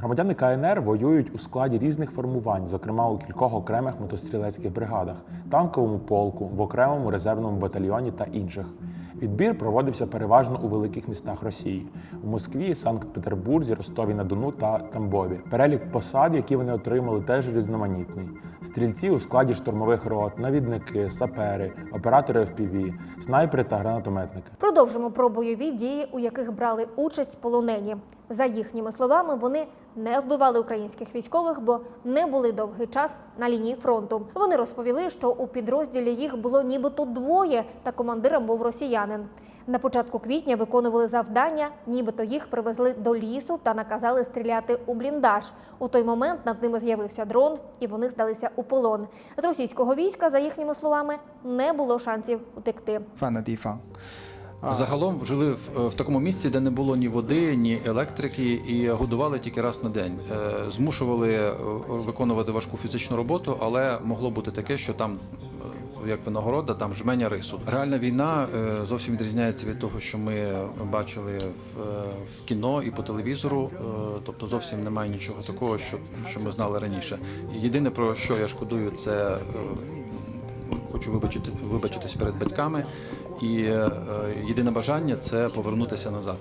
Громадяни КНР воюють у складі різних формувань, зокрема у кількох окремих мотострілецьких бригадах, танковому полку, в окремому резервному батальйоні та інших. Відбір проводився переважно у великих містах Росії у Москві, Санкт-Петербурзі, Ростові на Дону та Тамбові. Перелік посад, які вони отримали, теж різноманітний. Стрільці у складі штурмових рот, навідники, сапери, оператори FPV, снайпери та гранатометники. Продовжимо про бойові дії, у яких брали участь полонені. За їхніми словами, вони не вбивали українських військових, бо не були довгий час на лінії фронту. Вони розповіли, що у підрозділі їх було нібито двоє, та командиром був росіянин. На початку квітня виконували завдання, нібито їх привезли до лісу та наказали стріляти у бліндаж. У той момент над ними з'явився дрон, і вони здалися у полон. З російського війська, за їхніми словами, не було шансів утекти. Загалом жили в, в такому місці, де не було ні води, ні електрики, і годували тільки раз на день. Е, змушували е, виконувати важку фізичну роботу, але могло бути таке, що там як винагорода, там жменя рису. Реальна війна е, зовсім відрізняється від того, що ми бачили в, кіно і по телевізору. Е, Тобто зовсім немає нічого такого, що, що ми знали раніше. Єдине про що я шкодую, це е, хочу вибачити, вибачитись перед батьками. І єдине бажання це повернутися назад.